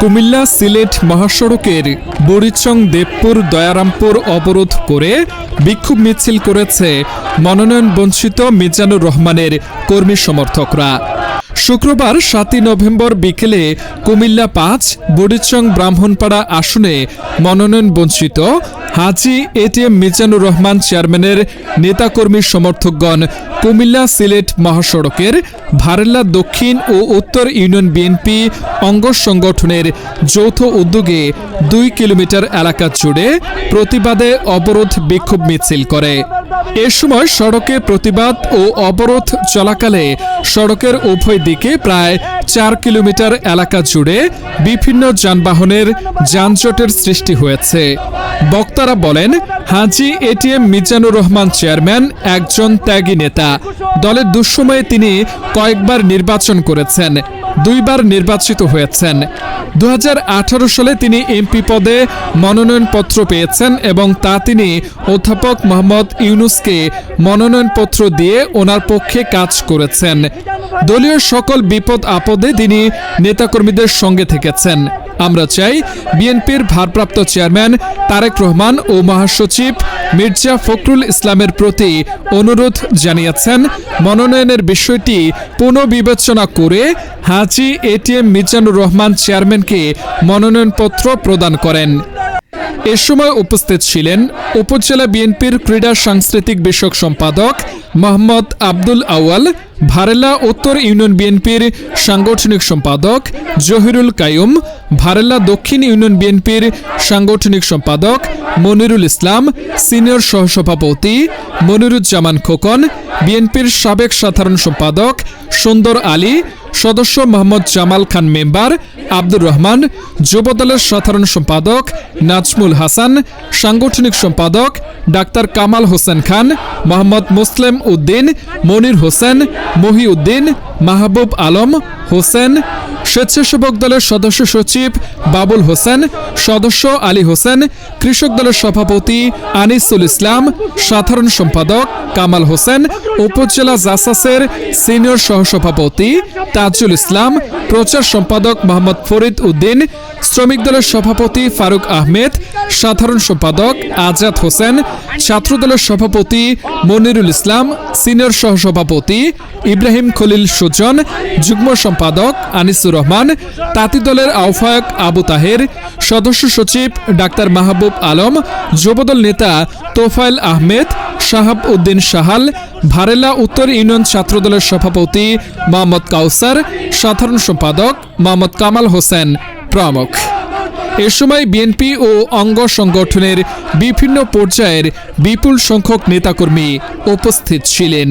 কুমিল্লা সিলেট মহাসড়কের বরিচং দেবপুর দয়ারামপুর অবরোধ করে বিক্ষোভ মিছিল করেছে মনোনয়ন বঞ্চিত মিজানুর রহমানের কর্মী সমর্থকরা। শুক্রবার সাতই নভেম্বর বিকেলে কুমিল্লা পাঁচ, বরিচং ব্রাহ্মণপাড়া আসনে মনোনয়ন বঞ্চিত হাজি এটিএম মিজানুর রহমান চেয়ারম্যানের নেতাকর্মী সমর্থকগণ কুমিল্লা সিলেট মহাসড়কের ভারেল্লা দক্ষিণ ও উত্তর ইউনিয়ন বিএনপি অঙ্গ সংগঠনের যৌথ উদ্যোগে দুই কিলোমিটার এলাকা জুড়ে প্রতিবাদে অবরোধ বিক্ষোভ মিছিল করে। এ সময় সড়কে প্রতিবাদ ও অবরোধ চলাকালে সড়কের উভয় দিকে প্রায় চার কিলোমিটার এলাকা জুড়ে বিভিন্ন যানবাহনের যানজটের সৃষ্টি হয়েছে। বক্তারা বলেন, হাজি এটিএম মিজানুর রহমান চেয়ারম্যান, একজন ত্যাগী নেতা। দলের দুঃসময়ে তিনি কয়েকবার নির্বাচন করেছেন, দুইবার নির্বাচিত হয়েছেন। দু হাজার আঠারো সালে তিনি এমপি পদে মনোনয়নপত্র পেয়েছেন এবং তা তিনি অধ্যাপক মোহাম্মদ ইউনুসকে মনোনয়নপত্র দিয়ে ওনার পক্ষে কাজ করেছেন। দলীয় সকল বিপদ আপদে তিনি নেতাকর্মীদের সঙ্গে থেকেছেন। আমরা চাই বিএনপির ভারপ্রাপ্ত চেয়ারম্যান তারেক রহমান ও মহাসচিব মির্জা ফখরুল ইসলামের প্রতি অনুরোধ জানিয়েছেন। মনোনয়নের বিষয়টি পুনর্বিবেচনা করে হাজি এটিএম মির্জানুর রহমান চেয়ারম্যানকে মনোনয়নপত্র প্রদান করেন। এ সময় উপস্থিত ছিলেন উপজেলা বিএনপির ক্রীড়া সাংস্কৃতিক বিষয়ক সম্পাদক মোহাম্মদ আব্দুল আওয়াল ভারেলা উত্তর ইউনিয়ন বিএনপির সাংগঠনিক সম্পাদক জহিরুল কায়ুম ভারেলা দক্ষিণ ইউনিয়ন বিএনপির সাংগঠনিক সম্পাদক মনিরুল ইসলাম, সিনিয়র সহসভাপতি মনিরুজ্জামান খোকন, বিএনপির সাবেক সাধারণ সম্পাদক সুন্দর আলী সদস্য মোহাম্মদ জামাল খান মেম্বার, আব্দুর রহমান যুবদলের সাধারণ সম্পাদক নাজমুল হাসান, সাংগঠনিক সম্পাদক ডাক্তার কামাল হোসেন খান, মোহাম্মদ মুসলিম উদ্দিন, মনির হোসেন, মহিউদ্দিন, মাহবুব আলম হোসেন, স্বেচ্ছাসেবক দলের সদস্য সচিব বাবুল হোসেন, সদস্য আলী হোসেন, কৃষক দলের সভাপতি আনিসুল ইসলাম, সাধারণ সম্পাদক কামাল হোসেন, উপজেলা জাসাসের সিনিয়র সহসভাপতি তাজুল ইসলাম, প্রচার সম্পাদক মোহাম্মদ ফরিদ উদ্দিন, শ্রমিক দলের সভাপতি ফারুক আহমেদ, সাধারণ সম্পাদক আজাদ হোসেন ছাত্রদলের সভাপতি মনিরুল ইসলাম, সিনিয়র সহসভাপতি ইব্রাহিম খলিল সুজন, যুগ্ম সম্পাদক আনিসুর রহমান, তাঁতি দলের আহ্বায়ক আবু তাহের, সদস্য সচিব ডাক্তার মাহবুব আলম, যুবদল নেতা তোফায়েল আহমেদ শাহাব উদ্দিন সাহাল, ভারেলা উত্তর ইউনিয়ন ছাত্রদলের সভাপতি মোহাম্মদ কাউসার, সাধারণ সম্পাদক মোহাম্মদ কামাল হোসেন প্রমুখ। এ সময় বিএনপি ও অঙ্গ সংগঠনের বিভিন্ন পর্যায়ের বিপুল সংখ্যক নেতাকর্মী উপস্থিত ছিলেন।